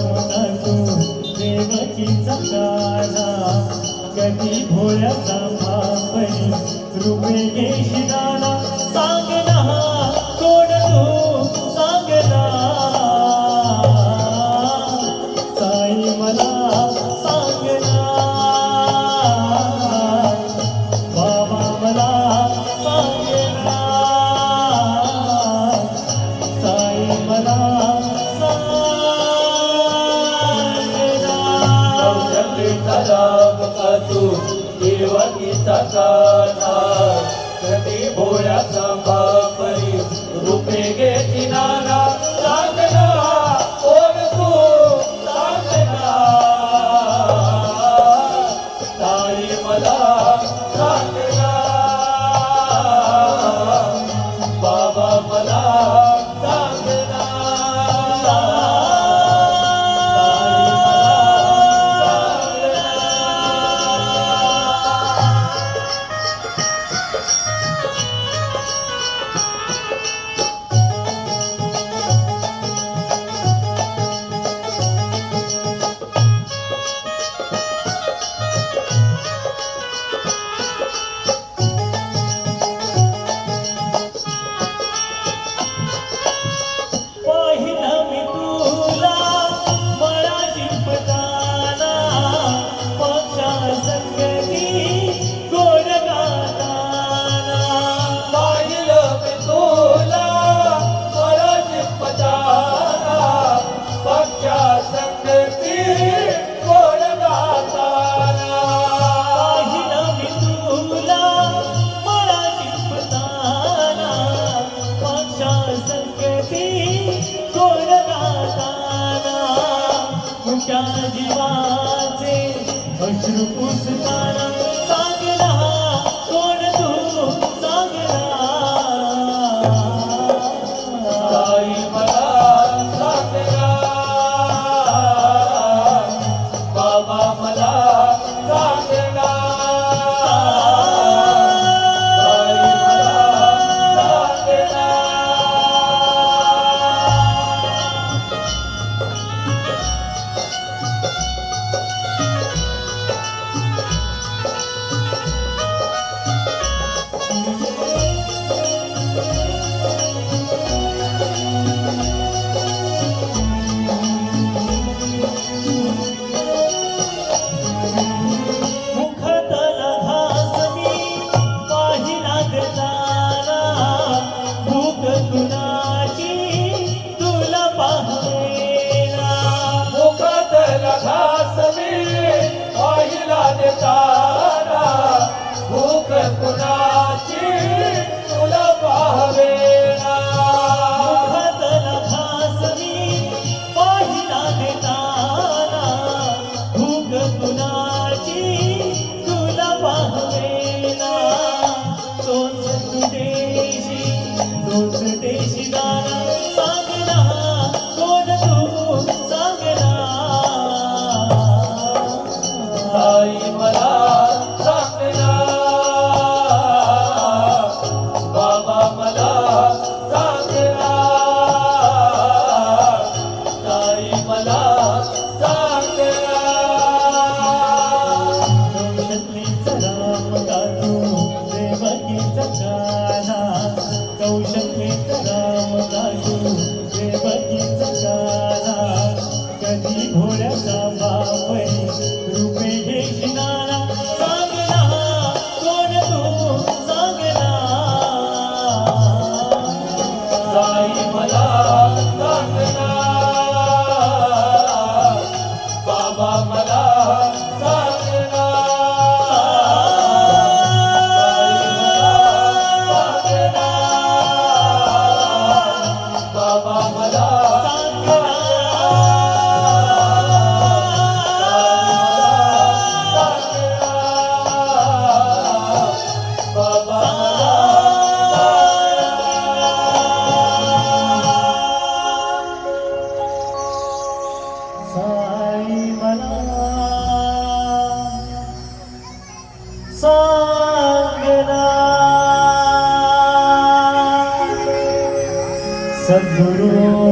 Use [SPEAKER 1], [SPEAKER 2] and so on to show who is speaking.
[SPEAKER 1] करतो देवकीचा कधी भोळ्याचा पापणी कृपे येशिराला सांगला
[SPEAKER 2] देवानी साकार
[SPEAKER 1] चार जीवाचे अश्रू पुसताना వెంకటేశిదానా सभा சாங்கனா சத்குரு.